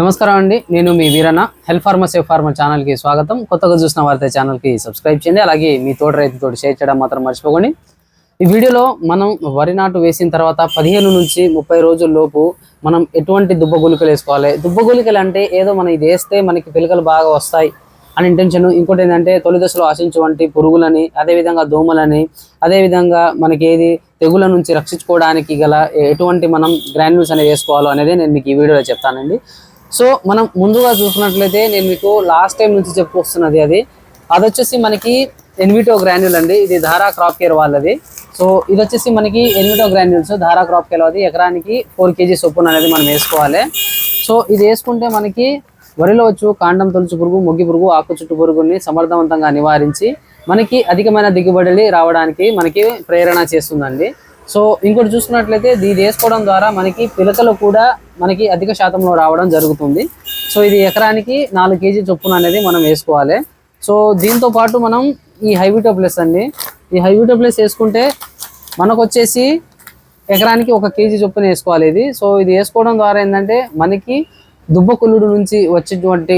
నమస్కారం అండి. నేను మీ Veeranna. Health farmer farm farmer ఛానల్కి స్వాగతం. కొత్తగా చూసిన వారితో ఛానల్కి సబ్స్క్రైబ్ చేయండి. అలాగే మీ తోట రైతుతో షేర్ చేయడం మాత్రం మర్చిపోకండి. ఈ వీడియోలో మనం వరి నాటు వేసిన తర్వాత పదిహేను నుంచి ముప్పై రోజుల లోపు మనం ఎటువంటి దుబ్బ గుళికలు వేసుకోవాలి? దుబ్బ గుళికలు అంటే ఏదో మనం ఇది వేస్తే మనకి పిలకలు బాగా వస్తాయి అని ఇంటెన్షన్ ఇంకోటి ఏంటంటే తొలి దశలో ఆశించేవంటి పురుగులని అదేవిధంగా దోమలని అదేవిధంగా మనకి ఏది తెగుల నుంచి రక్షించుకోవడానికి గల ఎటువంటి మనం గ్రాన్యూల్స్ అనేది వేసుకోవాలో అనేది నేను మీకు ఈ వీడియోలో చెప్తానండి. సో మనం ముందుగా చూసుకున్నట్లయితే నేను మీకు లాస్ట్ టైం నుంచి చెప్పుకొస్తున్నది అది. అది వచ్చేసి మనకి ఎన్విటో గ్రాన్యూల్ అండి. ఇది ధారా క్రాప్ కేర్ వాళ్ళది. సో ఇది వచ్చేసి మనకి ఎన్విటో గ్రాన్యూల్స్ ధారా క్రాప్ కేర్ అది ఎకరానికి ఫోర్ కేజీ సొప్పున అనేది మనం వేసుకోవాలి. సో ఇది వేసుకుంటే మనకి వరిలో వచ్చు కాండం తొలుచు పురుగు మొగ్గి పురుగు ఆకు చుట్టు పురుగుని సమర్థవంతంగా నివారించి మనకి అధికమైన దిగుబడులు రావడానికి మనకి ప్రేరణ చేస్తుందండి. సో ఇంకోటి చూసుకున్నట్లయితే ఇది వేసుకోవడం ద్వారా మనకి పిలకలు కూడా మనకి అధిక శాతంలో రావడం జరుగుతుంది. సో ఇది ఎకరానికి నాలుగు కేజీ చొప్పున అనేది మనం వేసుకోవాలి. సో దీంతో పాటు మనం ఈ హైవిటో ప్లస్ అండి ఈ హైవిటో ప్లస్ వేసుకుంటే మనకు వచ్చేసి ఎకరానికి ఒక కేజీ చొప్పున వేసుకోవాలి ఇది. సో ఇది వేసుకోవడం ద్వారా ఏంటంటే మనకి దుబ్బకుల్లుడు నుంచి వచ్చేటువంటి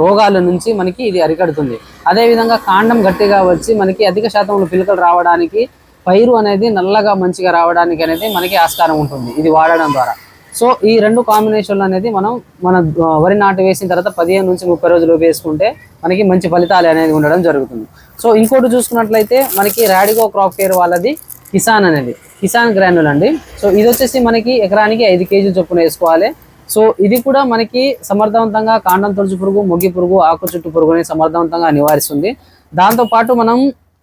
రోగాల నుంచి మనకి ఇది అరికడుతుంది. అదేవిధంగా కాండం గట్టిగా వచ్చి మనకి అధిక శాతంలో పిలకలు రావడానికి పైరు అనేది నల్లగా మంచిగా రావడానికి అనేది మనకి ఆస్కారం ఉంటుంది ఇది వాడడం ద్వారా. సో ఈ రెండు కాంబినేషన్లు అనేది మనం మన వరి నాటు వేసిన తర్వాత పదిహేను నుంచి ముప్పై రోజులు వేసుకుంటే మనకి మంచి ఫలితాలు అనేది ఉండడం జరుగుతుంది. సో ఇంకోటి చూసుకున్నట్లయితే మనకి రాడిగో క్రాప్ కేర్ వాళ్ళది కిసాన్ అనేది కిసాన్ గ్రాన్యుల్ అండి. సో ఇది వచ్చేసి మనకి ఎకరానికి ఐదు కేజీలు చొప్పున వేసుకోవాలి. సో ఇది కూడా మనకి సమర్థవంతంగా కాండం తొలచు పురుగు మొగ్గి పురుగు ఆకు చుట్టు పురుగుని సమర్థవంతంగా నివారిస్తుంది. దాంతో పాటు మనం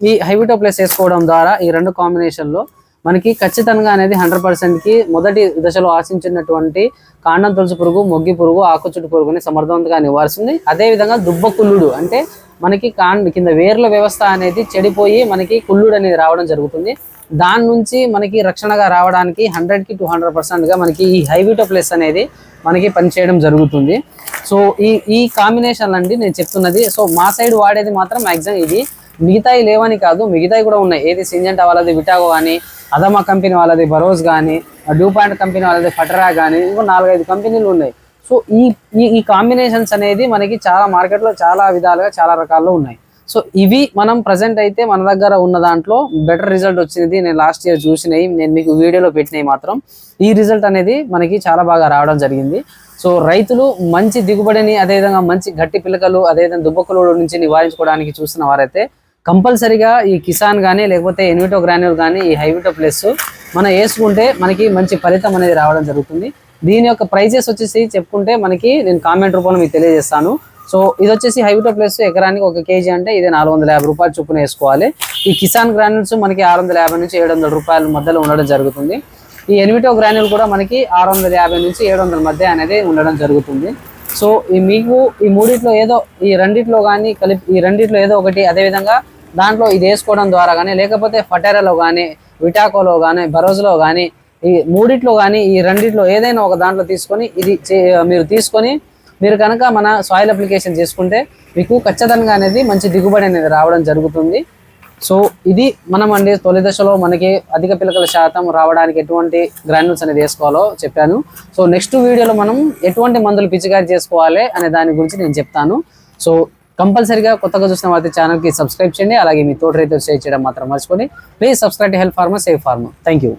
ఈ హైవిటో ప్లస్ వేసుకోవడం ద్వారా ఈ రెండు కాంబినేషన్లో మనకి ఖచ్చితంగా అనేది హండ్రెడ్ పర్సెంట్కి మొదటి దశలో ఆశించినటువంటి కాండం తులసి పురుగు మొగ్గి పురుగు ఆకుచుట్టు పురుగుని సమర్థవంతంగా నివారిస్తుంది. అదేవిధంగా దుబ్బ కుల్లుడు అంటే మనకి కాండ కింద వేర్ల వ్యవస్థ అనేది చెడిపోయి మనకి కుల్లుడు అనేది రావడం జరుగుతుంది. దాని నుంచి మనకి రక్షణగా రావడానికి హండ్రెడ్కి టూ హండ్రెడ్ పర్సెంట్గా మనకి ఈ హైవిటో ప్లస్ అనేది మనకి పనిచేయడం జరుగుతుంది. సో ఈ ఈ కాంబినేషన్ అండి నేను చెప్తున్నది. సో మా సైడ్ వాడేది మాత్రం మ్యాక్సిమం ఇది. మిగతాయి లేవని కాదు మిగతాయి కూడా ఉన్నాయి. ఏది సింజెంటా వాళ్ళది విటాగో కానీ అదమా కంపెనీ వాళ్ళది బరోస్ కానీ డూ పాయింట్ కంపెనీ వాళ్ళది ఫటరా కానీ ఇంకో నాలుగైదు కంపెనీలు ఉన్నాయి. సో ఈ ఈ ఈ కాంబినేషన్స్ అనేది మనకి చాలా మార్కెట్లో చాలా విధాలుగా చాలా రకాల్లో ఉన్నాయి. సో ఇవి మనం ప్రజెంట్ అయితే మన దగ్గర ఉన్న దాంట్లో బెటర్ రిజల్ట్ వచ్చింది. నేను లాస్ట్ ఇయర్ చూసినవి నేను మీకు వీడియోలో పెట్టినవి మాత్రం. ఈ రిజల్ట్ అనేది మనకి చాలా బాగా రావడం జరిగింది. సో రైతులు మంచి దిగుబడిని అదేవిధంగా మంచి గట్టి పిలకలు అదేవిధంగా దుబ్బకలు నుంచి నివారించుకోవడానికి చూస్తున్న వారైతే కంపల్సరిగా ఈ కిసాన్ కానీ లేకపోతే ఎన్విటో గ్రాన్యూల్ కానీ ఈ హైవిటో ప్లస్ మనం వేసుకుంటే మనకి మంచి ఫలితం అనేది రావడం జరుగుతుంది. దీని యొక్క ప్రైజెస్ వచ్చేసి చెప్పుకుంటే మనకి నేను కామెంట్ రూపంలో మీకు తెలియజేస్తాను. సో ఇది వచ్చేసి హైవిటో ప్లస్ ఎకరానికి ఒక కేజీ అంటే ఇది నాలుగు వందల యాభై రూపాయలు చొప్పున వేసుకోవాలి. ఈ కిసాన్ గ్రాన్యూల్స్ మనకి ఆరు వందల యాభై నుంచి ఏడు వందల రూపాయల మధ్యలో ఉండడం జరుగుతుంది. ఈ ఎనిమిటో గ్రాన్యూల్ కూడా మనకి ఆరు వందల యాభై నుంచి ఏడు వందల మధ్య అనేది ఉండడం జరుగుతుంది. సో ఈ మీకు ఈ మూడిట్లో ఏదో ఈ రెండిట్లో కానీ కలిపి ఈ రెండిట్లో ఏదో ఒకటి అదేవిధంగా దాంట్లో ఇది వేసుకోవడం ద్వారా కానీ లేకపోతే ఫటేరాలో కానీ విటాకోలో కానీ బరోజ్లో కానీ ఈ మూడిట్లో కానీ ఈ రెండిట్లో ఏదైనా ఒక దాంట్లో తీసుకొని ఇది చే- మీరు తీసుకొని మీరు కనుక మన సాయిల్ అప్లికేషన్ చేసుకుంటే మీకు ఖచ్చితంగా అనేది మంచి దిగుబడి అనేది రావడం జరుగుతుంది. సో ఇది మనం అండి తొలి దశలో మనకి అధిక పిలకల శాతం రావడానికి ఎటువంటి గ్రాన్యూల్స్ అనేది వేసుకోవాలో చెప్పాను. సో నెక్స్ట్ వీడియోలో మనం ఎటువంటి మందులు పిచికారి చేసుకోవాలి అనే దాని గురించి నేను చెప్తాను. సో కంపల్సరీగా కొత్తగా చూసిన వారి ఛానల్కి సబ్స్క్రైబ్ చేయండి. అలాగే మీ తోటి రైతులు షేర్ చేయడం మాత్రం మర్చిపోండి. Please subscribe help farmer safe farmer thank you